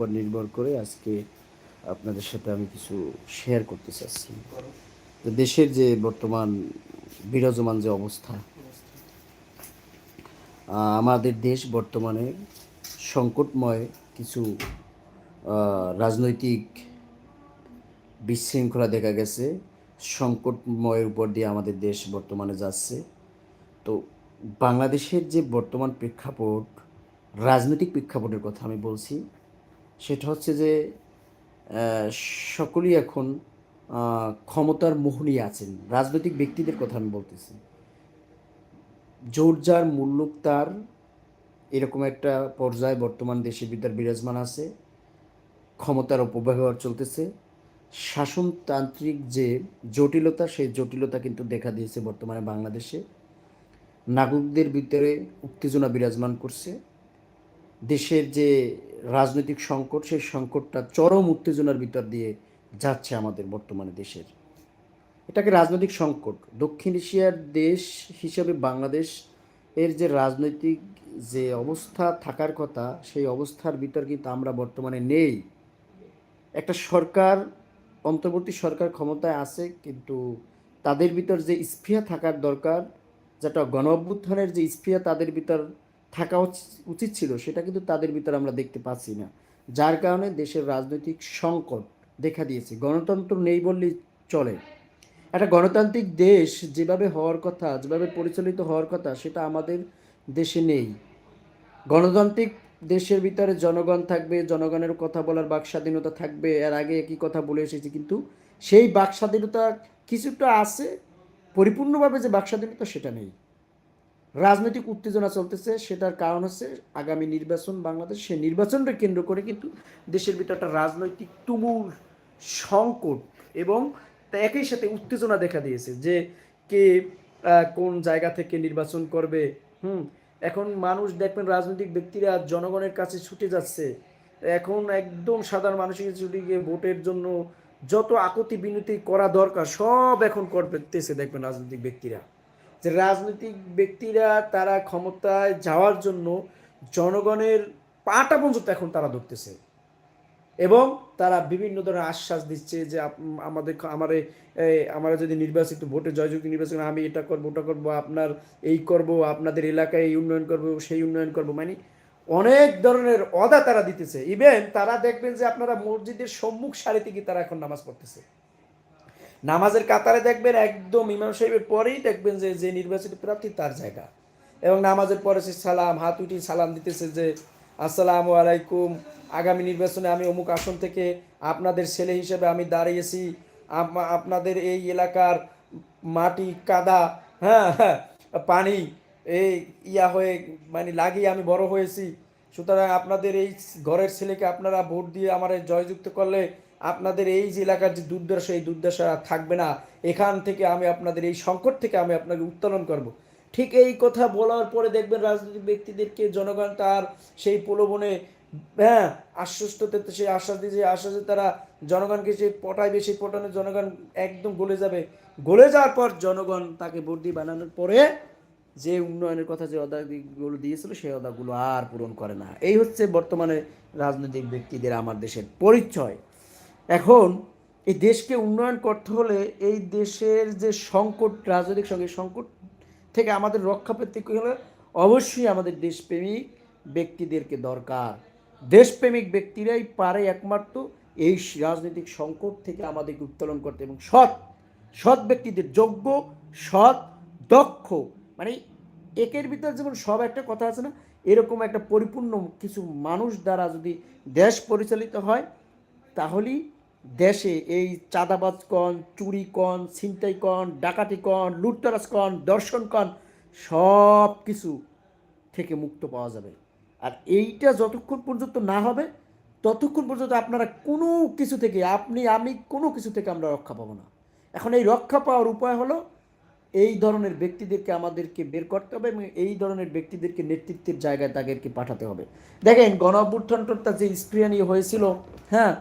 উপর নির্ভর করে আজকে আপনাদের সাথে আমি কিছু শেয়ার করতে চাচ্ছি। দেশের যে বর্তমান বিরাজমান যে অবস্থা আমাদের দেশ বর্তমানে সংকটময় কিছু রাজনৈতিক বিশৃঙ্খলা দেখা গেছে, সংকটময়ের উপর দিয়ে আমাদের দেশ বর্তমানে যাচ্ছে। তো বাংলাদেশের যে বর্তমান প্রেক্ষাপট, রাজনৈতিক প্রেক্ষাপটের কথা আমি বলছি সেটা হচ্ছে যে সকলেই এখন ক্ষমতার মোহনী আছেন। রাজনৈতিক ব্যক্তিদের কথা আমি বলতেছি। জোর যার তার, এরকম একটা পর্যায়ে বর্তমান দেশের বিদ্যার বিরাজমান আছে। ক্ষমতার অপব্যবহার চলতেছে। শাসনতান্ত্রিক যে জটিলতা, সেই জটিলতা কিন্তু দেখা দিয়েছে বর্তমানে বাংলাদেশে। নাগরিকদের ভিতরে উত্তেজনা বিরাজমান করছে। দেশের যে রাজনৈতিক সংকট, সেই সংকটটা চরম উত্তেজনার ভিতর দিয়ে যাচ্ছে আমাদের বর্তমানে দেশের। এটাকে রাজনৈতিক সংকট, দক্ষিণ এশিয়ার দেশ হিসেবে বাংলাদেশ এর যে রাজনৈতিক যে অবস্থা থাকার কথা, সেই অবস্থার ভিতর কিন্তু আমরা বর্তমানে নেই। একটা সরকার, অন্তর্বর্তী সরকার ক্ষমতায় আছে, কিন্তু তাদের ভিতর যে স্পৃহা থাকার দরকার, যেটা গণ অভ্যুত্থানের যে স্পৃহা তাদের ভিতর থাকা উচিত ছিল, সেটা কিন্তু তাদের ভিতরে আমরা দেখতে পাচ্ছি না। যার কারণে দেশের রাজনৈতিক সংকট দেখা দিয়েছে। গণতন্ত্র নেই বললেই চলে। একটা গণতান্ত্রিক দেশ যেভাবে হওয়ার কথা, যেভাবে পরিচালিত হওয়ার কথা, সেটা আমাদের দেশে নেই। গণতান্ত্রিক দেশের ভিতরে জনগণ থাকবে, জনগণের কথা বলার বাক স্বাধীনতা থাকবে, এর আগে একই কথা বলে এসেছি, কিন্তু সেই বাক স্বাধীনতা কিছুটা আছে, পরিপূর্ণভাবে যে বাক স্বাধীনতা সেটা নেই। রাজনৈতিক উত্তেজনা চলতেছে, সেটার কারণ হচ্ছে আগামী নির্বাচন বাংলাদেশ, সেই নির্বাচনকে কেন্দ্র করে কিন্তু দেশের ভিতরে একটা রাজনৈতিক তুমুল সংকট এবং তা একই সাথে উত্তেজনা দেখা দিয়েছে যে কে কোন জায়গা থেকে নির্বাচন করবে। হুম, এখন মানুষ দেখবেন রাজনৈতিক ব্যক্তিরা জনগণের কাছে ছুটে যাচ্ছে। এখন একদম সাধারণ মানুষের ছুটে গিয়ে ভোটের জন্য যত আকতি বিনতি করা দরকার, সব এখন করতেছে দেখবেন রাজনৈতিক ব্যক্তিরা। যে রাজনৈতিক ব্যক্তিরা তারা ক্ষমতায় যাওয়ার জন্য জনগণের পাটা পর্যন্ত এখন তারা ধরতেছে। এবং তারা বিভিন্ন ধরনের আশ্বাস দিচ্ছে যে আমাদের আমার আমরা যদি নির্বাচিত ভোটে জয়যুক্ত নির্বাচন আমি এটা করব, ওটা করব, আপনার এই করব, আপনাদের এলাকায় এই উন্নয়ন করব, সেই উন্নয়ন করব মানে অনেক ধরনের অদা তারা দিতেছে। ইভেন তারা দেখবেন যে আপনারা মসজিদের সম্মুখ সারিতে গিয়ে তারা এখন নামাজ পড়তেছে। নামাজের কাতারে দেখবেন একদম ইমাম সাহেবের পরেই দেখবেন যে যে নির্বাচিত প্রার্থী তার জায়গা। এবং নামাজের পরে সে সালাম হাত উঠি সালাম দিতেছে যে আসসালামু আলাইকুম আগামী নির্বাচনে আমি অমুক আসন থেকে আপনাদের ছেলে হিসেবে আমি দাঁড়িয়েছি। আপ- আপনাদের এই এলাকার মাটি কাদা হ্যাঁ হ্যাঁ, পানি এই ইয়া হয়ে মানে লাগিয়ে আমি বড় হয়েছি। সুতরাং আপনাদের এই ঘরের ছেলেকে আপনারা ভোট দিয়ে আমার জয়যুক্ত করলে আপনাদের এই যে এলাকার যে দুর্দশা, এই দুর্দশা থাকবে না, এখান থেকে আমি আপনাদের, এই সংকট থেকে আমি আপনাকে উত্তোলন করব। ঠিক এই কথা বলার পরে দেখবেন রাজনৈতিক ব্যক্তিদেরকে জনগণ তার সেই প্রলোভনে হ্যাঁ আশ্বস্ততে সেই আশ্বাস দিয়ে যে আশ্বাসে তারা জনগণকে সেই পটাইবে বেশি পটানো জনগণ একদম গলে যাবে। গলে যাওয়ার পর জনগণ তাকে দিয়ে বানানোর পরে যে উন্নয়নের কথা যে অদাগুলো দিয়েছিল, সেই অদাগুলো আর পূরণ করে না। এই হচ্ছে বর্তমানে রাজনৈতিক ব্যক্তিদের, আমার দেশের পরিচয়। এখন এই দেশকে উন্নয়ন করতে হলে এই দেশের যে সংকট, রাজনৈতিক সঙ্গে সংকট থেকে আমাদের রক্ষা পেতে হলে অবশ্যই আমাদের দেশপ্রেমিক ব্যক্তিদেরকে দরকার। দেশপ্রেমিক ব্যক্তিরাই পারে একমাত্র এই রাজনৈতিক সংকট থেকে আমাদেরকে উত্তোলন করতে এবং সৎ সৎ ব্যক্তিদের যোগ্য, সৎ, দক্ষ মানে একের ভিতরে যেমন সব একটা কথা আছে না, এরকম একটা পরিপূর্ণ কিছু মানুষ দ্বারা যদি দেশ পরিচালিত হয় তাহলেই দেশে এই চাঁদাবাজ কন, চুরি কন, ছিনতাই কন, ডাকাতি কন, লুটতরাজ কন, দর্শন কন, সব কিছু থেকে মুক্ত পাওয়া যাবে। আর এইটা যতক্ষণ পর্যন্ত না হবে, ততক্ষণ পর্যন্ত আপনারা কোনো কিছু থেকে, আপনি, আমি কোনো কিছু থেকে আমরা রক্ষা পাবো না। এখন এই রক্ষা পাওয়ার উপায় হলো, এই ধরনের ব্যক্তিদেরকে আমাদেরকে বের করতে হবে এবং এই ধরনের ব্যক্তিদেরকে নেতৃত্বের জায়গায় তাদেরকে পাঠাতে হবে। দেখেন গণ অভ্যুত্থানটা যে স্প্রিয়া নিয়ে হয়েছিল হ্যাঁ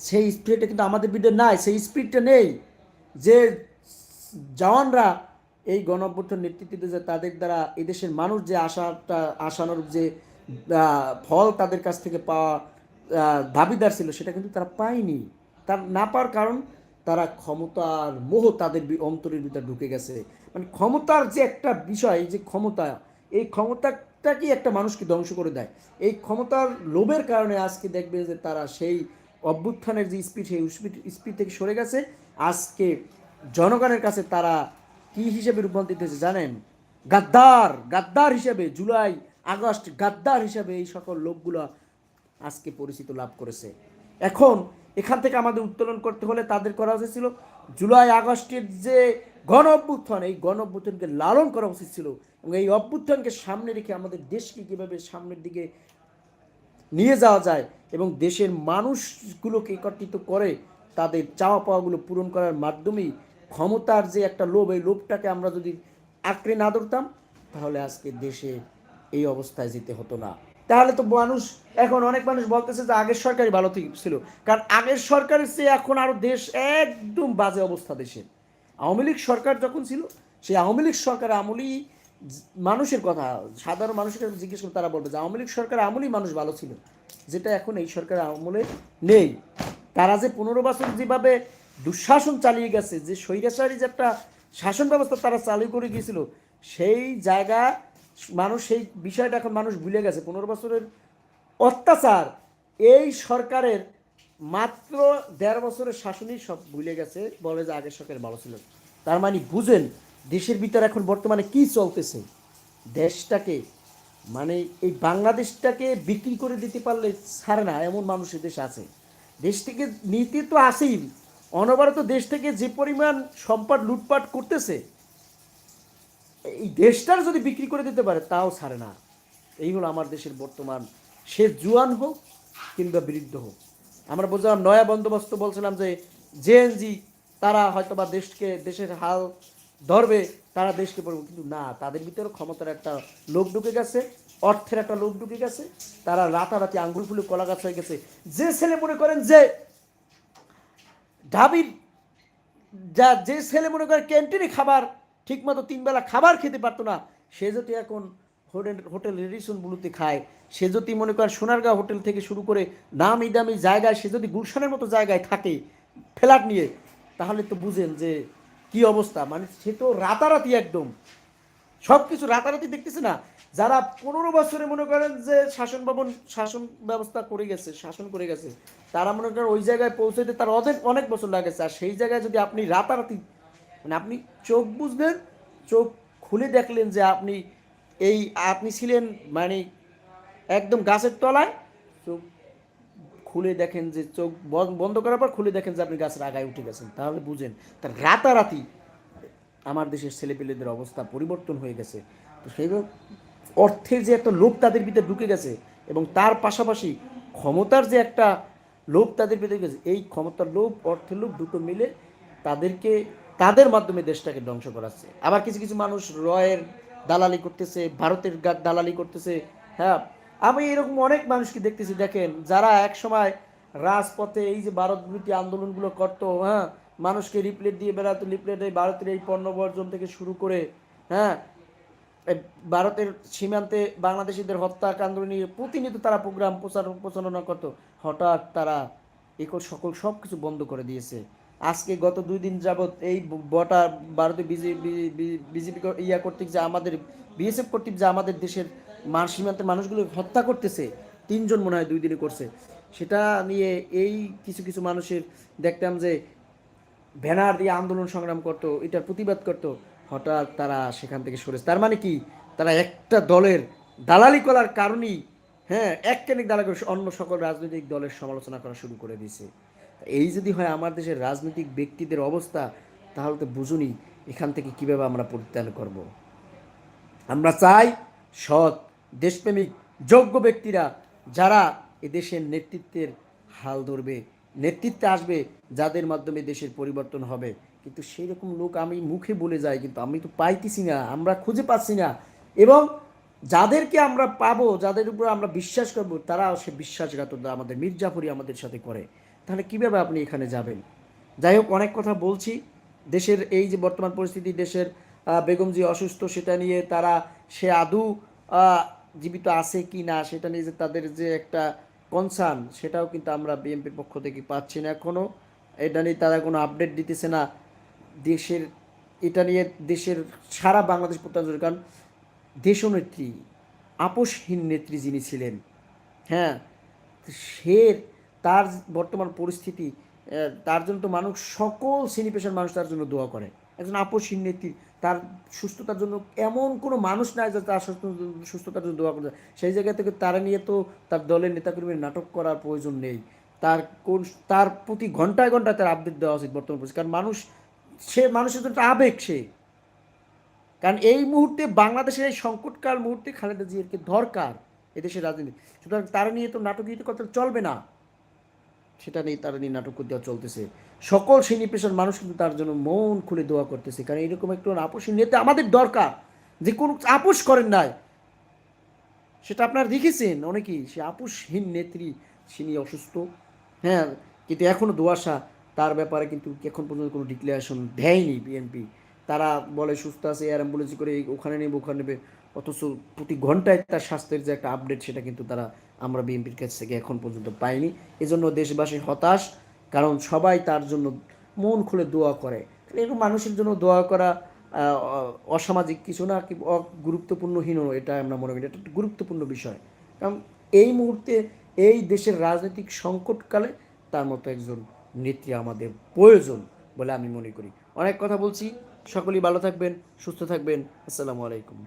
সেই স্পিরিটটা কিন্তু আমাদের বিরুদ্ধে নাই, সেই স্পিরিটটা নেই। যে জওয়ানরা এই গণঅভ্যুত্থান নেতৃত্ব দিতে তাদের দ্বারা এদেশের মানুষ যে আশাটা, আশানুরূপ যে ফল তাদের কাছ থেকে পাওয়া দাবিদার ছিল, সেটা কিন্তু তারা পায়নি। তার না পাওয়ার কারণ তারা ক্ষমতার মোহ তাদের অন্তরের ভিতরে ঢুকে গেছে। মানে ক্ষমতার যে একটা বিষয়, যে ক্ষমতা, এই ক্ষমতাটাকেই একটা মানুষকে ধ্বংস করে দেয়। এই ক্ষমতার লোভের কারণে আজকে দেখবে যে তারা সেই অভ্যুত্থানের যে স্পিড সেই স্পিড থেকে সরে গেছে। আজকে জনগণের কাছে তারা কি হিসেবে রূপান্তরিত হয়েছে জানেন? গাদ্দার গাদ্দার হিসেবে জুলাই, আগস্ট গাদ্দার হিসেবে এই সকল লোকগুলো আজকে পরিচিত লাভ করেছে। এখন এখান থেকে আমাদের উত্তোলন করতে হলে তাদের করা উচিত ছিল জুলাই, আগস্টের যে গণ অভ্যুত্থান, এই গণ অভ্যুত্থানকে লালন করা উচিত ছিল এবং এই অভ্যুত্থানকে সামনে রেখে আমাদের দেশকে কীভাবে সামনের দিকে নিয়ে যাওয়া যায় এবং দেশের মানুষগুলোকে একত্রিত করে তাদের চাওয়া পাওয়াগুলো পূরণ করার মাধ্যমেই ক্ষমতার যে একটা লোভ, এই লোভটাকে আমরা যদি আঁকড়ে না ধরতাম, তাহলে আজকে দেশে এই অবস্থায় যেতে হতো না। তাহলে তো মানুষ, এখন অনেক মানুষ বলতেছে যে আগের সরকারই ভালো ছিল। কারণ আগের সরকারের চেয়ে এখন আরও দেশ একদম বাজে অবস্থা দেশের। আওয়ামী লীগ সরকার যখন ছিল, সেই আওয়ামী লীগ সরকার আমলেই মানুষের কথা, সাধারণ মানুষের কাছে জিজ্ঞেস করে তারা বলবে যে আওয়ামী লীগ সরকার আমলেই মানুষ ভালো ছিল। যেটা এখন এই সরকার আমলে নেই। তারা যে পনেরো বছর যেভাবে দুঃশাসন চালিয়ে গেছে, যে স্বৈরাচারী যে একটা শাসন ব্যবস্থা তারা চালু করে গিয়েছিল, সেই জায়গা মানুষ, সেই বিষয়টা এখন মানুষ ভুলে গেছে। পনেরো বছরের অত্যাচার এই সরকারের মাত্র দেড় বছরের শাসনই সব ভুলে গেছে, বলে যে আগের সরকার ভালো ছিল। তার মানে বুঝেন দেশের ভিতরে এখন বর্তমানে কি চলতেছে? দেশটাকে মানে এই বাংলাদেশটাকে বিক্রি করে দিতে পারলে ছাড়ে না, এমন মানুষের দেশ আছে। দেশ থেকে নীতি তো আছেই। অনবরত দেশ থেকে যে পরিমাণ সম্পদ লুটপাট করতেছে, এই দেশটার যদি বিক্রি করে দিতে পারে, তাও ছাড়ে না। এই হলো আমার দেশের বর্তমান। সে জুয়ান হোক কিংবা বৃদ্ধ হোক। আমরা বলছিলাম নয়া বন্দোবস্ত বলছিলাম যে জেএনজি তারা হয়তো বা দেশকে, দেশের হাল ধরবে, তারা দেশকে পড়বে কিন্তু না, তাদের ভিতরে ক্ষমতার একটা লোক ঢুকে গেছে, অর্থের একটা লোক ঢুকে গেছে, তারা রাতারাতি আঙ্গুল ফুলে কলা গাছ হয়ে গেছে। যে ছেলে মনে করেন যে ঢাবির যা, যে ছেলে মনে করে ক্যান্টিনে খাবার, ঠিকমতো তিনবেলা খাবার খেতে পারতো না, সে যদি এখন হোটেল হোটেল রেডিসনগুলোতে খায়, সে যদি মনে করেন সোনারগাঁও হোটেল থেকে শুরু করে নামি দামি জায়গায়, সে যদি গুলশানের মতো জায়গায় থাকে, ফ্ল্যাট নিয়ে, তাহলে তো বুঝেন যে কি অবস্থা? মানে সে তো রাতারাতি একদম। সব কিছু রাতারাতি দেখতেছে না। যারা পনেরো বছরে মনে করেন যে শাসন ভবন, শাসন ব্যবস্থা করে গেছে, শাসন করে গেছে, তারা মনে করেন ওই জায়গায় পৌঁছাতে তার অনেক অনেক বছর লাগেছে। আর সেই জায়গায় যদি আপনি রাতারাতি মানে আপনি চোখ বুঝলেন, চোখ খুলে দেখলেন যে আপনি এই, আপনি ছিলেন মানে একদম গাছের তলায়, চোখ খুলে দেখেন যে চোখ বন- বন্ধ করার পর খুলে দেখেন যে আপনি গাছের আগায় উঠে গেছেন। তাহলে বুঝেন, তার রাতারাতি আমার দেশের ছেলেপেলেদের অবস্থা পরিবর্তন হয়ে গেছে। তো সেই অর্থের যে একটা লোভ তাদের ভিতরে ঢুকে গেছে এবং তার পাশাপাশি ক্ষমতার যে একটা লোভ তাদের ভিতরে গেছে, এই ক্ষমতার লোভ, অর্থের লোভ দুটো মিলে তাদেরকে, তাদের মাধ্যমে দেশটাকে ধ্বংস করাচ্ছে। আবার কিছু কিছু মানুষ রয়ের দালালি করতেছে, ভারতের দালালি করতেছে। হ্যাঁ আমি এরকম অনেক মানুষকে দেখতেছি, দেখেন, যারা এক সময় রাজপথে এই যে ভারত বিরোধী আন্দোলনগুলো করতো হ্যাঁ মানুষকে রিপ্লেট দিয়ে বেড়াতো লিপলেট ভারতের এই পণ্য বর্জন থেকে শুরু করে হ্যাঁ ভারতের সীমান্তে বাংলাদেশিদের হত্যাকাণ্ড নিয়ে প্রতিনিয়ত তারা প্রোগ্রাম প্রচার, প্রচারণা করতো। হঠাৎ তারা একল সকল সব কিছু বন্ধ করে দিয়েছে। আজকে গত দুই দিন যাবৎ এই বটা ভারতীয় বিজেপি বিজেপি ইয়া কর্তৃক যে আমাদের, বিএসএফ কর্তৃক যে আমাদের দেশের মান সীমান্তের মানুষগুলো হত্যা করতেছে, তিনজন মনে হয় দুই দিনে করছে। সেটা নিয়ে এই কিছু কিছু মানুষের দেখতাম যে ব্যানার দিয়ে আন্দোলন সংগ্রাম করতো, এটার প্রতিবাদ করতো, হঠাৎ তারা সেখান থেকে সরেছে তার মানে কি? তারা একটা দলের দালালি করার কারণেই হ্যাঁ একখানিক দালালি করে অন্য সকল রাজনৈতিক দলের সমালোচনা করা শুরু করে দিয়েছে। এই যদি হয় আমার দেশের রাজনৈতিক ব্যক্তিদের অবস্থা, তাহলে তো বুঝুনি এখান থেকে কীভাবে আমরা পরিত্রাণ করব। আমরা চাই সৎ দেশপ্রেমিক, যোগ্য ব্যক্তিরা যারা এ দেশের নেতৃত্বের হাল ধরবে, নেতৃত্বে আসবে, যাদের মাধ্যমে দেশের পরিবর্তন হবে। কিন্তু সেই রকম লোক আমি মুখে বলে যাই, কিন্তু আমি তো পাইতেছি না, আমরা খুঁজে পাচ্ছি না। এবং যাদেরকে আমরা পাবো, যাদের উপর আমরা বিশ্বাস করব তারা সে বিশ্বাসঘাতকতা আমাদের মির্জাফরি আমাদের সাথে করে। তাহলে কীভাবে আপনি এখানে যাবেন? যাই হোক, অনেক কথা বলছি। দেশের এই যে বর্তমান পরিস্থিতি, দেশের বেগম যে অসুস্থ, সেটা নিয়ে তারা সে আদৌ জীবিত আছে কি না, সেটা নিয়ে যে তাদের যে একটা কনসার্ন সেটাও কিন্তু আমরা বিএনপির পক্ষ থেকে পাচ্ছি না এখনও এটা নিয়ে তারা কোনো আপডেট দিতেছে না। দেশের, এটা নিয়ে দেশের সারা বাংলাদেশ প্রত্যাশা কারণ দেশনেত্রী, আপোষহীন নেত্রী যিনি ছিলেন হ্যাঁ সে তার বর্তমান পরিস্থিতি তার জন্য তো মানুষ, সকল শ্রেণি পেশার মানুষ তার জন্য দোয়া করে। একজন আপোষহীন নেত্রী তার সুস্থতার জন্য এমন কোনো মানুষ নাই যে তার সুস্থ- সুস্থতার জন্য দোয়া করে সেই জায়গা থেকে তারা নিয়ে তো তার দলের নেতাকর্মীর নাটক করার প্রয়োজন নেই। তার কোন তার প্রতি ঘন্টায় ঘন্টায় তার আপডেট দেওয়া উচিত বর্তমান পরিস্থিতি। কারণ মানুষ সে মানুষের জন্য একটা আবেগ সে। কারণ এই মুহূর্তে বাংলাদেশের এই সংকটকাল মুহূর্তে খালেদা জিয়ারকে দরকার এদেশের রাজনীতি। সুতরাং তারা নিয়ে তো নাটকীয় কথা চলবে না। সেটা নিয়ে তারা নিয়ে নাটক দেওয়া চলতেছে। সকল শ্রেণি পেশার মানুষ কিন্তু তার জন্য মন খুলে দোয়া করতেছে। কারণ এরকম একটু আপোষী নেতা আমাদের দরকার। যে কোনো আপোষ করেন নাই। সেটা আপনারা দেখেছেন অনেকেই। সে আপোষহীন নেত্রী তিনি অসুস্থ। হ্যাঁ কিন্তু এখনও দোয়াশা তার ব্যাপারে কিন্তু এখন পর্যন্ত কোনো ডিক্লারেশন দেয়নি বিএনপি তারা বলে, সুস্থ আছে এয়ার অ্যাম্বুলেন্স করে ওখানে নেবে ওখানে নেবে। অথচ প্রতি ঘন্টায় তার স্বাস্থ্যের যে একটা আপডেট সেটা কিন্তু তারা আমরা বিএনপির কাছ থেকে এখন পর্যন্ত পাইনি। এজন্য দেশবাসী হতাশ, কারণ সবাই তার জন্য মন খুলে দোয়া করে। এরকম মানুষের জন্য দোয়া করা অসামাজিক কিছু না, কি গুরুত্বপূর্ণহীন এটা আমরা মনে করি এটা একটা গুরুত্বপূর্ণ বিষয়। কারণ এই মুহূর্তে এই দেশের রাজনৈতিক সংকটকালে তার মতো একজন নেত্রী আমাদের প্রয়োজন বলে আমি মনে করি। অনেক কথা বলছি। সকলেই ভালো থাকবেন, সুস্থ থাকবেন। আসসালামু আলাইকুম।